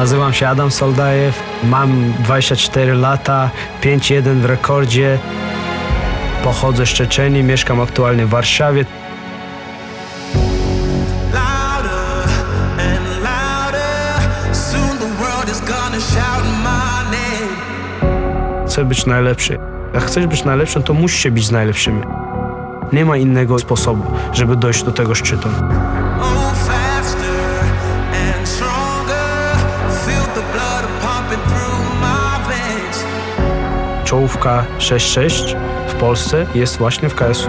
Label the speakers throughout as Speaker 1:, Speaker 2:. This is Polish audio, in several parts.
Speaker 1: Nazywam się Adam Soldajew, mam 24 lata, 5-1 w rekordzie. Pochodzę z Czeczenii, mieszkam aktualnie w Warszawie. Chcę być najlepszy. Jak chcesz być najlepszym, to musisz być najlepszymi. Nie ma innego sposobu, żeby dojść do tego szczytu. Czołówka 6-6 w Polsce jest właśnie w KS-u.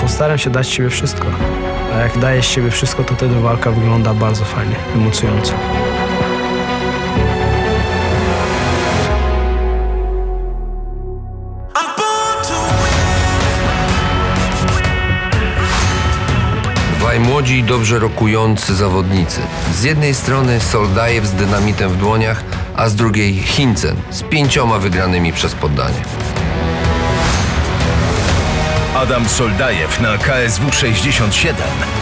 Speaker 1: Postaram się dać siebie wszystko. A jak dajesz siebie wszystko, to wtedy walka wygląda bardzo fajnie, emocjonująco.
Speaker 2: Dwaj młodzi i dobrze rokujący zawodnicy. Z jednej strony Soldajew z dynamitem w dłoniach, a z drugiej Hincen z pięcioma wygranymi przez poddanie.
Speaker 3: Adam Soldajew na KSW 67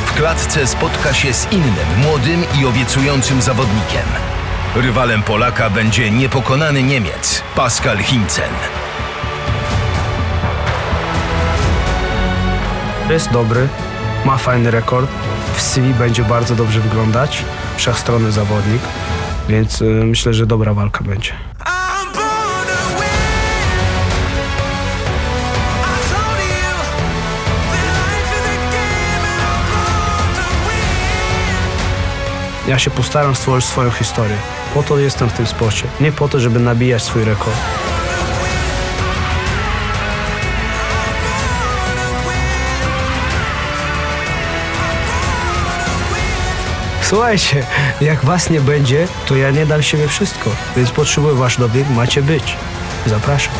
Speaker 3: w klatce spotka się z innym, młodym i obiecującym zawodnikiem. Rywalem Polaka będzie niepokonany Niemiec, Pascal Hincen.
Speaker 1: Jest dobry, ma fajny rekord. W CV będzie bardzo dobrze wyglądać. Wszechstronny zawodnik, więc y, myślę, że dobra walka będzie. Ja się postaram stworzyć swoją historię. Po to jestem w tym sporcie. Nie po to, żeby nabijać swój rekord. Słuchajcie, jak was nie będzie, to ja nie dam siebie wszystko. Więc potrzebuję wasz dobieg, macie być. Zapraszam.